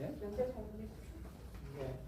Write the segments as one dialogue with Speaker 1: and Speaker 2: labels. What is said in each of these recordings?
Speaker 1: 예? 연대 정립.
Speaker 2: 예.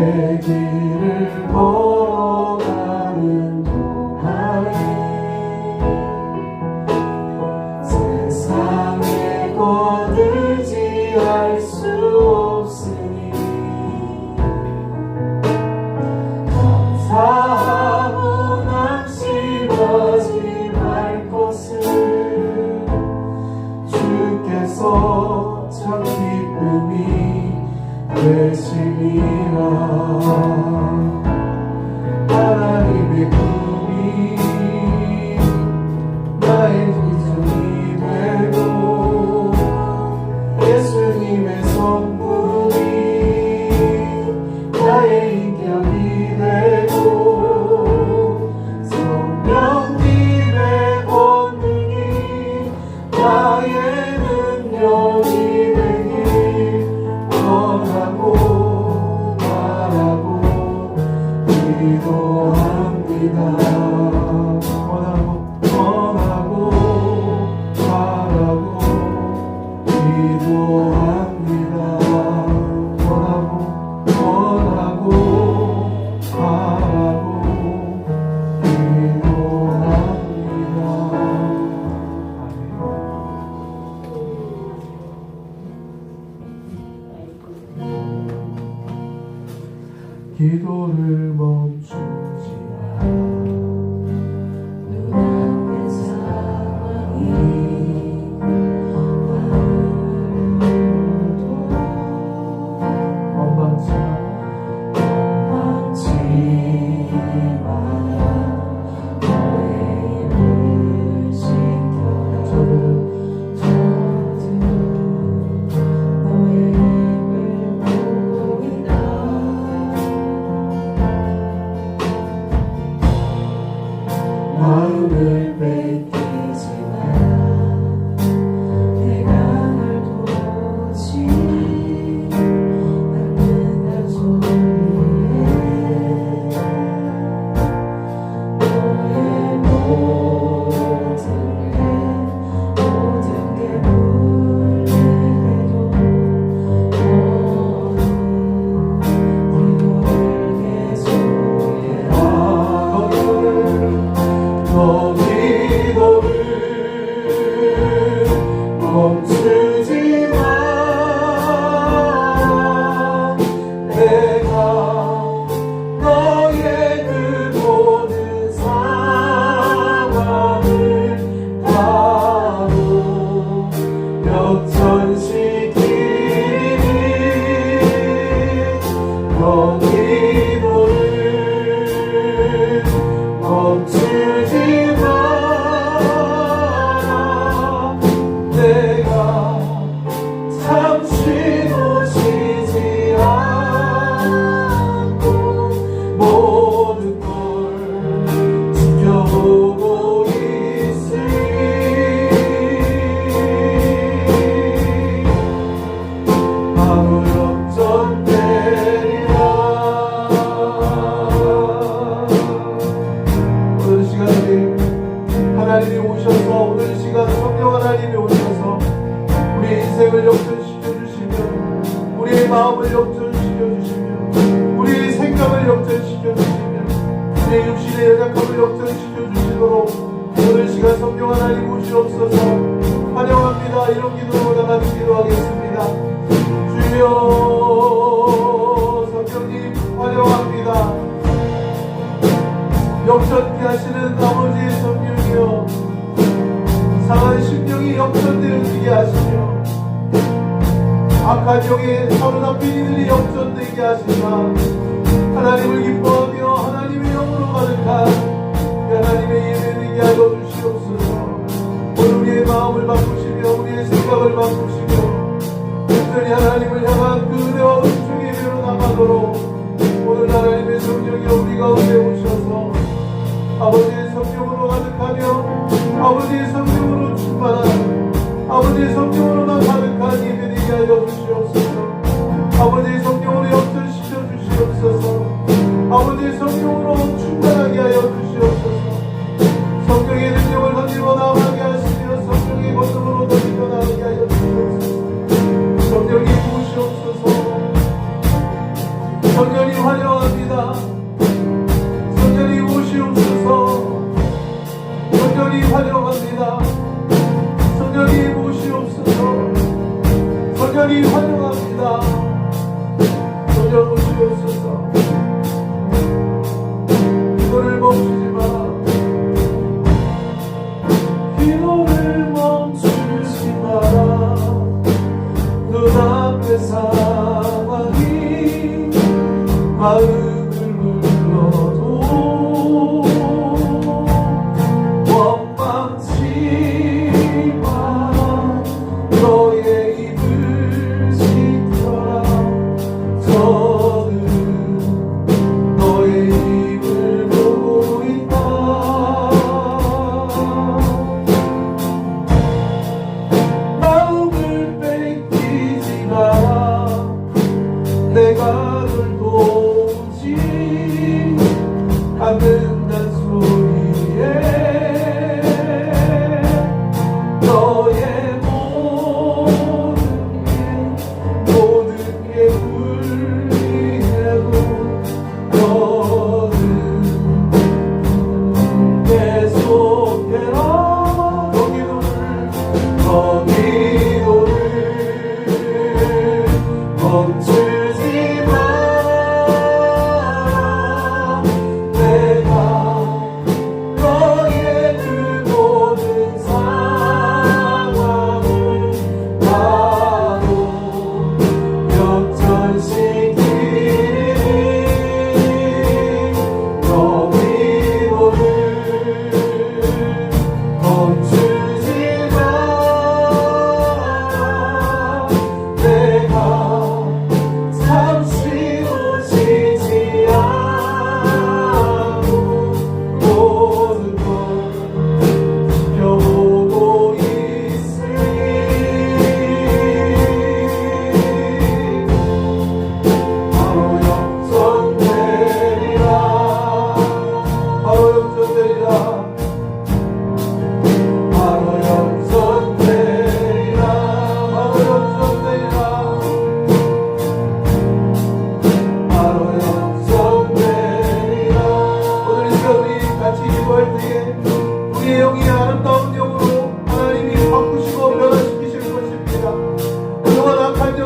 Speaker 3: Take me I will wait. 연약함을 역전시켜 주시도록 오늘 시간 성령 하나님 오시옵소서. 환영합니다. 이런 기도로 나가는 기도하겠습니다. 주여 성령님 환영합니다. 역전케 하시는 아버지의 성령이여 상한 심령이 역전되어지게 하시며 악한 영의 서른한 비리들이 역전되게 하시나 하나님을 기뻐하며 하나님의 영으로 가득한 하나님의 예배되게 하여 주시옵소서. 오늘 우리의 마음을 바꾸시며 우리의 생각을 바꾸시며 온전히 하나님을 향한 그 은혜와 은총의 예배로 나가도록 오늘 하나님의 성령이 우리 가운데 오셔서 아버지의 성령으로 가득하며 아버지의 성령으로 충만한 아버지의 성령으로 성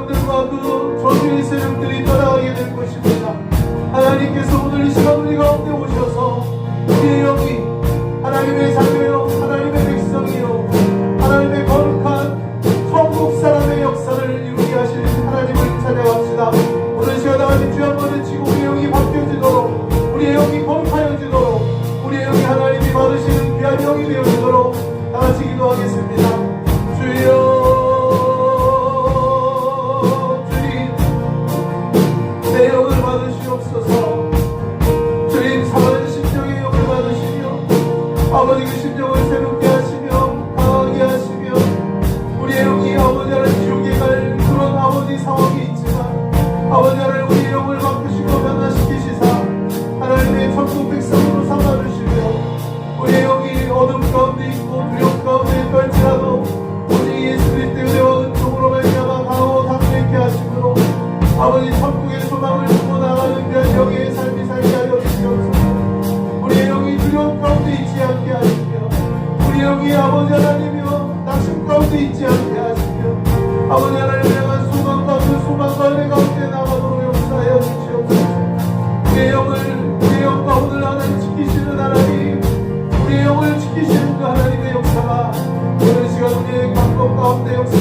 Speaker 3: 영들과 그 저주의 세력들이 떠나가게 될 것입니다. 하나님께서 오늘 이 시간 우리 가운데 오셔서 우리의 영이 하나님의 자녀요 하나님의 백성이요 하나님의 거룩한 천국 사람의 역사를 이루게 하실 하나님을 찬양합시다. 오늘 시간 하나님 주여 한번 외치고 우리의 영이 바뀌어지도록 우리의 영이 거룩하여지도록 우리의 영이 하나님이 받으시는 귀한 영이 되어지도록 다 같이 기도하겠습니다. 주여 Deus, de qual teu